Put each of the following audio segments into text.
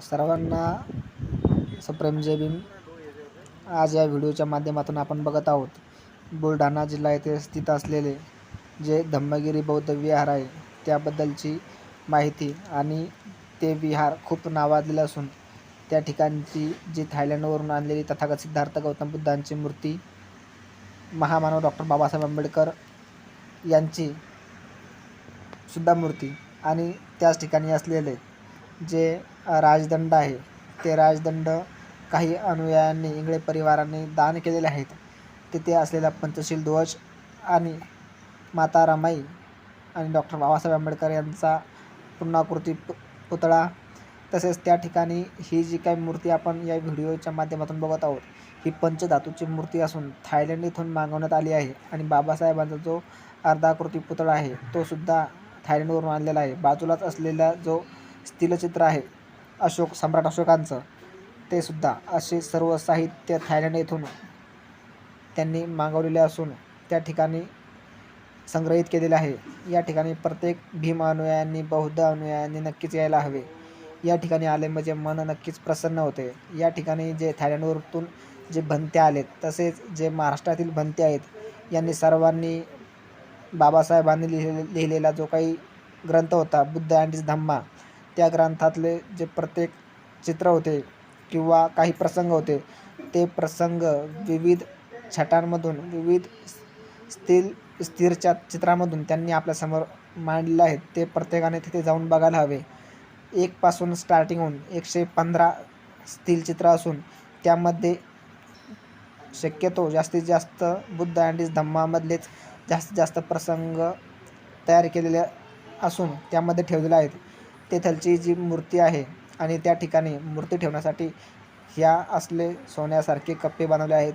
सर्वांना सप्रेम जय भीम. आज या व्हिडिओच्या माध्यमातून आपण बघत आहोत बुलढाणा जिल्हा येथे स्थित असलेले जे धम्मगिरी बौद्ध विहार आहे त्याबद्दलची माहिती आणि ते विहार खूप नावाजलेलं असून त्या ठिकाणची जी थायलंडवरून आणलेली तथागत सिद्धार्थ गौतम बुद्धांची मूर्ती महामानव डॉक्टर बाबासाहेब आंबेडकर यांची सुद्धा मूर्ती आणि त्याच ठिकाणी असलेले जे राजदंड आहे ते राजदंड काही अनुयायांनी इंगळे परिवाराने दान केलेले आहेत. तिथे असलेला पंचशील ध्वज आणि माता रमाई आणि डॉक्टर बाबासाहेब आंबेडकर यांचा पूर्णाकृती पु पुतळा. तसेच त्या ठिकाणी ही जी काही मूर्ती आपण या व्हिडिओच्या माध्यमातून बघत आहोत ही पंचधातूची मूर्ती असून थायलंड इथून मागवण्यात आली आहे आणि बाबासाहेबांचा जो अर्धाकृती पुतळा आहे तो सुद्धा थायलंडवरून आणलेला आहे. बाजूलाच असलेला जो स्थिलचित्र आहे. अशोक सम्राट अशोकांचं. ते सुद्धा असे सर्व साहित्य थायलंड येथून त्यांनी मागवलेले असून त्या ठिकाणी संग्रहित केलेले आहे. या ठिकाणी प्रत्येक भीम अनुयायांनी बौद्ध अनुयायांनी नक्कीच यायला हवे. या ठिकाणी आले म्हणजे मन नक्कीच प्रसन्न होते. या ठिकाणी जे थायलंडवरून जे भंते आलेत तसेच जे महाराष्ट्रातील भंते आहेत यांनी सर्वांनी बाबासाहेबांनी लिहिले लिहिलेला जो काही ग्रंथ होता बुद्ध अँड इज धम्मा त्या ग्रंथातले जे प्रत्येक चित्र होते किंवा काही प्रसंग होते ते प्रसंग विविध छटांमधून विविध स्थिर स्थिरच्या चित्रामधून त्यांनी आपल्यासमोर मांडले आहेत. ते प्रत्येकाने तिथे जाऊन बघायला हवे. एकपासून स्टार्टिंग होऊन एकशे पंधरा स्थिर चित्र असून त्यामध्ये शक्यतो जास्तीत जास्त बुद्ध आणि धम्मामधलेच जास्तीत जास्त प्रसंग तयार केलेले असून त्यामध्ये ठेवलेले आहेत. तेथलची जी मूर्ती आहे आणि त्या ठिकाणी मूर्ती ठेवण्यासाठी ह्या असले सोन्यासारखे कप्पे बनवले आहेत.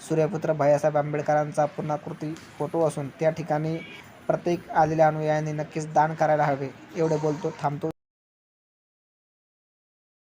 सूर्यपुत्र भैयासाहेब आंबेडकरांचा पूर्णाकृती फोटो असून त्या ठिकाणी प्रत्येक आलेल्या अनुयायांनी नक्कीच दान करायला हवे. एवढे बोलतो थांबतो.